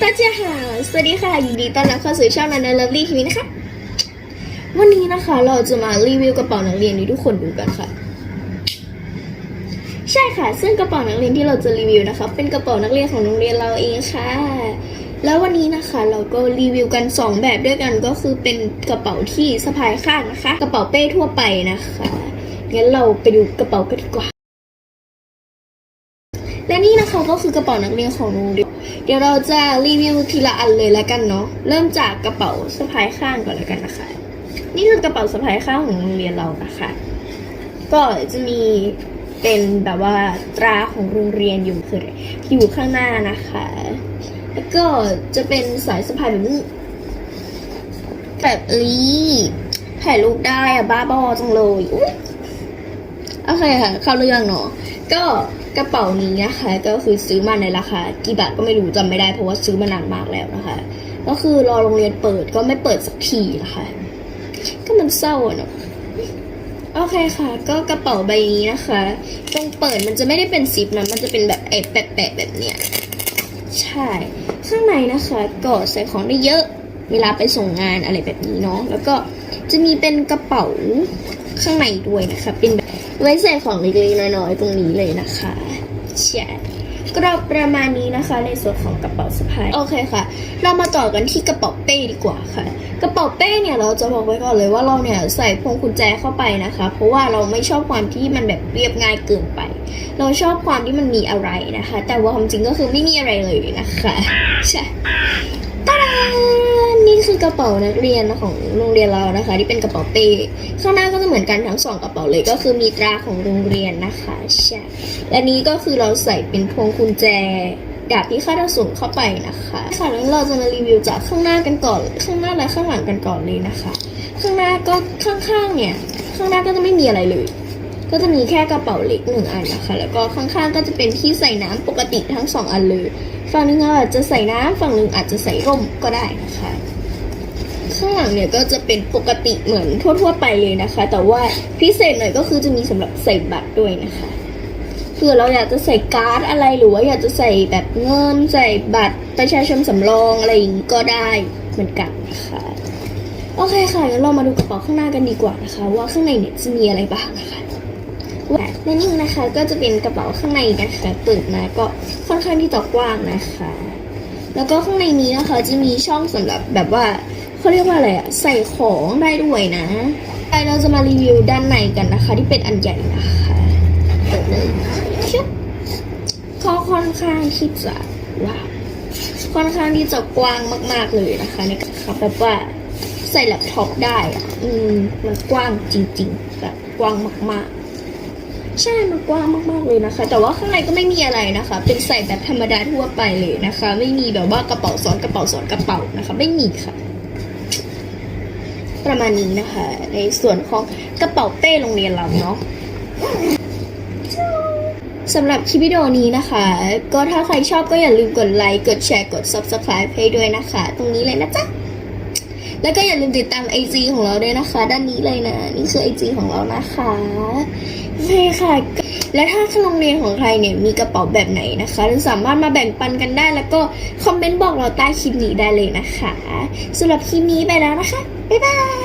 大家好สวัสดีค่ะ ยินดีต้อนรับเข้าสู่ช่องนันเลิฟลี่ทีวีนะคะ วันนี้นะคะเราจะมารีวิวกระเป๋านักเรียนที่ทุกคนดูกันค่ะ ใช่ค่ะ ซึ่งกระเป๋านักเรียนที่เราจะรีวิวนะคะ เป็นกระเป๋านักเรียนของโรงเรียนเราเองค่ะ แล้ววันนี้นะคะเราก็รีวิวกัน 2 แบบด้วยกันก็คือเป็นกระเป๋าที่สะพายข้างนะคะ กระเป๋าเป้ทั่วไปนะคะงั้นเราไปดูกระเป๋ากันดีกว่า และนี่นะคะก็คือกระเป๋านักเรียนของโรงเรียนเดี๋ยวเราจะรีวิวทีละอันเลยแล้วกันเนาะเริ่มจากกระเป๋าสะพายข้างก่อนแล้วกันนะคะ นี่คือกระเป๋าสะพายข้างของโรงเรียนเรานะคะ ก็จะมีเป็นแบบว่าตราของโรงเรียนอยู่คืออยู่ข้างหน้านะคะ แล้วก็จะเป็นสายสะพายแบบนี้แบบนี้ถ่ายรูปได้อะบ้าบอจังเลยอุ๊ยโอเคค่ะ เข้าเรื่องเนาะก็ กระเป๋านี้นะคะก็คือซื้อมาในราคากี่บาทก็ไม่รู้จำไม่ได้เพราะว่าซื้อมานานมากแล้วนะคะ ก็คือรอโรงเรียนเปิดก็ไม่เปิดสักทีนะคะ ก็มันเศร้าอะเนาะโอเคค่ะ ก็กระเป๋าใบนี้นะคะตรงเปิดมันจะไม่ได้เป็นซิปนะมันจะเป็นแบบไอ้แปะแบบเนี้ยใช่ ข้างในนะคะก็ใส่ของได้เยอะ เวลาไปส่งงานอะไรแบบนี้เนาะแล้วก็จะมีเป็นกระเป๋าข้างในด้วยนะคะ เป็นแบบไว้ใส่ของเล็กๆน้อยๆตรงนี้เลยนะคะใช่ก็ประมาณนี้นะคะในส่วนของกระเป๋าสะพายโอเคค่ะ เรามาต่อกันที่กระเป๋าเป้ดีกว่าค่ะ กระเป๋าเป้เนี่ยเราจะบอกไว้ก่อนเลยว่าเราเนี่ยใส่พวงกุญแจเข้าไปนะคะ เพราะว่าเราไม่ชอบความที่มันแบบเรียบง่ายเกินไป เราชอบความที่มันมีอะไรนะคะ แต่ว่าความจริงก็คือไม่มีอะไรเลยนะคะใช่ตาดา นี่คือกระเป๋านักเรียนของโรงเรียนเรานะคะ ที่เป็นกระเป๋าเป้ข้างหน้าก็จะเหมือนกันทั้งสองกระเป๋าเลยก็คือมีตราของโรงเรียนนะคะใช่และนี้ก็คือเราใส่เป็นพวงกุญแจดาบที่คาดเราส่งเข้าไปนะคะค่ะแล้วเราจะมารีวิวจากข้างหน้ากันก่อน ข้างหน้าและข้างหลังกันก่อนเลยนะคะ ข้างหน้าก็ข้างๆเนี่ย ข้างหน้าก็จะไม่มีอะไรเลย ก็จะมีแค่กระเป๋าเล็กหนึ่งอันนะคะ แล้วก็ข้างๆก็จะเป็นที่ใส่น้ำปกติทั้งสองอันเลย ฝั่งนึงอาจจะใส่น้ำฝั่งหนึ่งอาจจะใส่ร่มก็ได้นะคะ ข้างหลังเนี่ยก็จะเป็นปกติเหมือนทั่วๆไปเลยนะคะ แต่ว่าพิเศษหน่อยก็คือจะมีสำหรับใส่บัตรด้วยนะคะเผื่อเราอยากจะใส่การ์ดอะไรหรือว่าอยากจะใส่แบบเงินใส่บัตรประชาชนสำรองอะไรอย่างนี้ก็ได้เหมือนกันนะคะโอเคค่ะงั้นเรามาดูกระเป๋าข้างหน้ากันดีกว่านะคะ ว่าข้างในเนี่ยจะมีอะไรบ้างนะคะ และนี่นะคะก็จะเป็นกระเป๋าข้างในนะคะเปิดมาก็ค่อนข้างที่จะกว้างนะคะ แล้วก็ข้างในนี้นะคะจะมีช่องสำหรับแบบว่าเขาเรียกว่าอะไรอะใส่ของได้ด้วยนะไปเราจะมารีวิวด้านในกันนะคะ ที่เป็นอันใหญ่นะคะเปิดเลยชุบก็ค่อนข้างที่จะว้าวค่อนข้างที่จะกว้างมากๆเลยนะคะในการขับแบบว่าใส่แล็ปท็อปได้อะอืมมันกว้างจริงๆแบบกว้างมากๆ ใช่มันกว้างมากๆเลยนะคะ แต่ว่าข้างในก็ไม่มีอะไรนะคะ เป็นใส่แบบธรรมดาทั่วไปเลยนะคะ ไม่มีแบบว่ากระเป๋าซ้อนกระเป๋าซ้อนกระเป๋านะคะ ไม่มีค่ะ ประมาณนี้นะคะ ในส่วนของกระเป๋าเป้โรงเรียนเราเนาะสำหรับคลิปวิดีโอนี้นะคะ ก็ถ้าใครชอบก็อย่าลืมกดไลค์ กดแชร์ กด subscribe ให้ด้วยนะคะ ตรงนี้เลยนะจ๊ะ แล้วก็อย่าลืมติดตามไอจีของเราด้วยนะคะ ด้านนี้เลยนะ นี่คือไอจีของเรานะคะใช่คค่ะ และถ้าโรงเรียนของใครเนี่ยมีกระเป๋าแบบไหนนะคะสามารถมาแบ่งปันกันได้ แล้วก็คอมเมนต์บอกเราใต้คลิปนี้ได้เลยนะคะสำหรับคลิปนี้ไปแล้วนะคะ บ๊ายบาย